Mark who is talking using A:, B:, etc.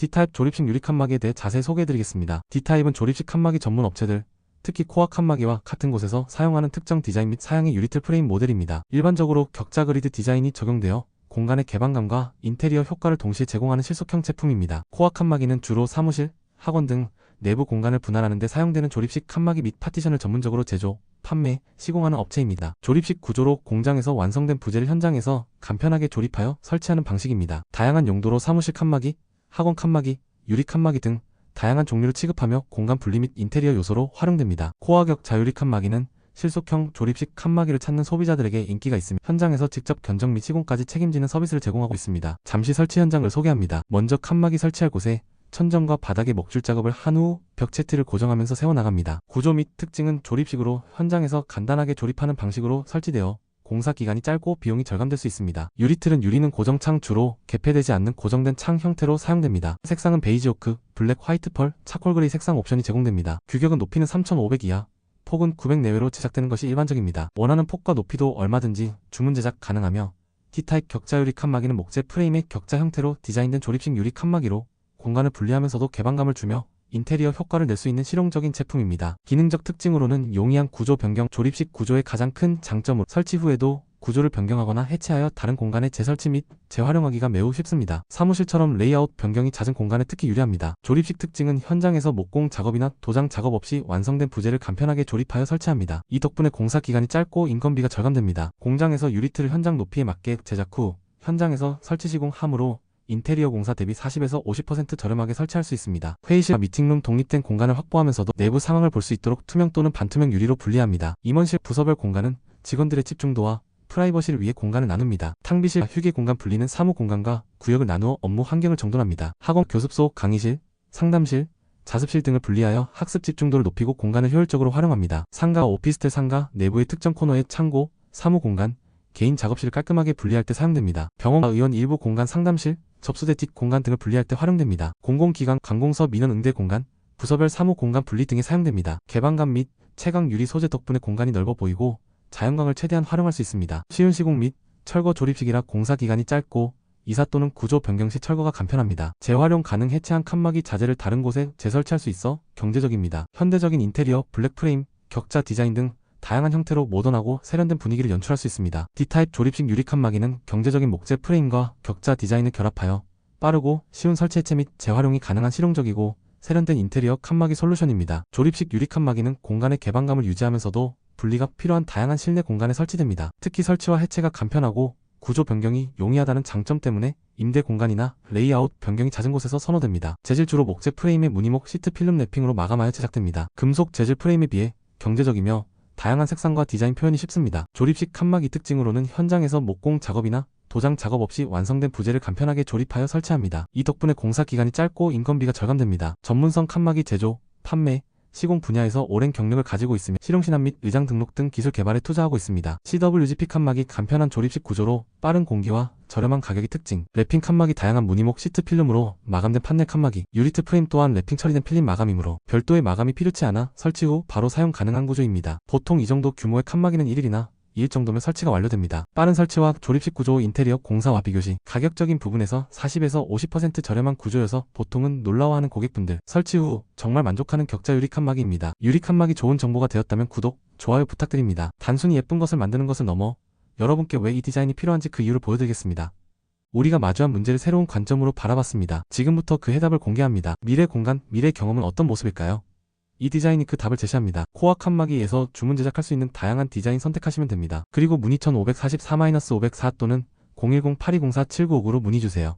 A: D타입 조립식 유리 칸막이에 대해 자세히 소개해드리겠습니다. D타입은 조립식 칸막이 전문 업체들, 특히 코아 칸막이와 같은 곳에서 사용하는 특정 디자인 및 사양의 유리틀 프레임 모델입니다. 일반적으로 격자 그리드 디자인이 적용되어 공간의 개방감과 인테리어 효과를 동시에 제공하는 실속형 제품입니다. 코아 칸막이는 주로 사무실, 학원 등 내부 공간을 분할하는 데 사용되는 조립식 칸막이 및 파티션을 전문적으로 제조, 판매, 시공하는 업체입니다. 조립식 구조로 공장에서 완성된 부재를 현장에서 간편하게 조립하여 설치하는 방식입니다. 다양한 용도로 사무실 칸막이, 학원 칸막이, 유리 칸막이 등 다양한 종류를 취급하며 공간 분리 및 인테리어 요소로 활용됩니다. 코어격 자유리 칸막이는 실속형 조립식 칸막이를 찾는 소비자들에게 인기가 있으며 현장에서 직접 견적 및 시공까지 책임지는 서비스를 제공하고 있습니다. 잠시 설치 현장을 소개합니다. 먼저 칸막이 설치할 곳에 천정과 바닥에 목줄 작업을 한 후 벽체트를 고정하면서 세워나갑니다. 구조 및 특징은 조립식으로 현장에서 간단하게 조립하는 방식으로 설치되어 공사 기간이 짧고 비용이 절감될 수 있습니다. 유리틀은 유리는 고정창 주로 개폐되지 않는 고정된 창 형태로 사용됩니다. 색상은 베이지 오크, 블랙 화이트 펄, 차콜 그레이 색상 옵션이 제공됩니다. 규격은 높이는 3500 이하, 폭은 900 내외로 제작되는 것이 일반적입니다. 원하는 폭과 높이도 얼마든지 주문 제작 가능하며 T타입 격자 유리 칸막이는 목재 프레임의 격자 형태로 디자인된 조립식 유리 칸막이로 공간을 분리하면서도 개방감을 주며 인테리어 효과를 낼 수 있는 실용적인 제품입니다. 기능적 특징으로는 용이한 구조 변경, 조립식 구조의 가장 큰 장점으로 설치 후에도 구조를 변경하거나 해체하여 다른 공간에 재설치 및 재활용하기가 매우 쉽습니다. 사무실처럼 레이아웃 변경이 잦은 공간에 특히 유리합니다. 조립식 특징은 현장에서 목공 작업이나 도장 작업 없이 완성된 부재를 간편하게 조립하여 설치합니다. 이 덕분에 공사 기간이 짧고 인건비가 절감됩니다. 공장에서 유리틀을 현장 높이에 맞게 제작 후 현장에서 설치 시공함으로 인테리어 공사 대비 40에서 50% 저렴하게 설치할 수 있습니다. 회의실, 미팅룸 독립된 공간을 확보하면서도 내부 상황을 볼 수 있도록 투명 또는 반투명 유리로 분리합니다. 임원실 부서별 공간은 직원들의 집중도와 프라이버시를 위해 공간을 나눕니다. 탕비실, 휴게 공간 분리는 사무 공간과 구역을 나누어 업무 환경을 정돈합니다. 학원, 교습소, 강의실, 상담실, 자습실 등을 분리하여 학습 집중도를 높이고 공간을 효율적으로 활용합니다. 상가, 오피스텔 상가, 내부의 특정 코너의 창고, 사무 공간, 개인 작업실을 깔끔하게 분리할 때 사용됩니다. 병원, 의원 일부 공간 상담실, 접수대 뒷 공간 등을 분리할 때 활용됩니다. 공공기관, 관공서, 민원 응대 공간, 부서별 사무 공간 분리 등에 사용됩니다. 개방감 및 채광 유리 소재 덕분에 공간이 넓어 보이고 자연광을 최대한 활용할 수 있습니다. 쉬운 시공 및 철거 조립식이라 공사 기간이 짧고 이사 또는 구조 변경 시 철거가 간편합니다. 재활용 가능 해체한 칸막이 자재를 다른 곳에 재설치할 수 있어 경제적입니다. 현대적인 인테리어, 블랙 프레임, 격자 디자인 등 다양한 형태로 모던하고 세련된 분위기를 연출할 수 있습니다. D타입 조립식 유리 칸막이는 경제적인 목재 프레임과 격자 디자인을 결합하여 빠르고 쉬운 설치 해체 및 재활용이 가능한 실용적이고 세련된 인테리어 칸막이 솔루션입니다. 조립식 유리 칸막이는 공간의 개방감을 유지하면서도 분리가 필요한 다양한 실내 공간에 설치됩니다. 특히 설치와 해체가 간편하고 구조 변경이 용이하다는 장점 때문에 임대 공간이나 레이아웃 변경이 잦은 곳에서 선호됩니다. 재질 주로 목재 프레임의 무늬목 시트 필름 랩핑으로 마감하여 제작됩니다. 금속 재질 프레임에 비해 경제적이며 다양한 색상과 디자인 표현이 쉽습니다. 조립식 칸막이 특징으로는 현장에서 목공 작업이나 도장 작업 없이 완성된 부재를 간편하게 조립하여 설치합니다. 이 덕분에 공사 기간이 짧고 인건비가 절감됩니다. 전문성 칸막이 제조, 판매, 시공 분야에서 오랜 경력을 가지고 있으며 실용신안 및 의장 등록 등 기술 개발에 투자하고 있습니다. CWGP 칸막이 간편한 조립식 구조로 빠른 공기와 저렴한 가격이 특징 랩핑 칸막이 다양한 무늬목 시트 필름으로 마감된 판넬 칸막이 유리트 프레임 또한 랩핑 처리된 필름 마감이므로 별도의 마감이 필요치 않아 설치 후 바로 사용 가능한 구조입니다. 보통 이 정도 규모의 칸막이는 1일이나 2일 정도면 설치가 완료됩니다. 빠른 설치와 조립식 구조 인테리어 공사 와 비 교시 가격적인 부분에서 40에서 50% 저렴한 구조여서 보통은 놀라워하는 고객분들 설치 후 정말 만족하는 격자 유리 칸막이입니다. 유리 칸막이 좋은 정보가 되었다면 구독, 좋아요 부탁드립니다. 단순히 예쁜 것을 만드는 것을 넘어 여러분께 왜 이 디자인이 필요한지 그 이유를 보여드리겠습니다. 우리가 마주한 문제를 새로운 관점으로 바라봤습니다. 지금부터 그 해답을 공개합니다. 미래 공간, 미래 경험은 어떤 모습일까요? 이 디자인이 그 답을 제시합니다. 코어 칸막이에서 주문 제작할 수 있는 다양한 디자인 선택하시면 됩니다. 그리고 문의 1544-504 또는 010-8204-7959로 문의 주세요.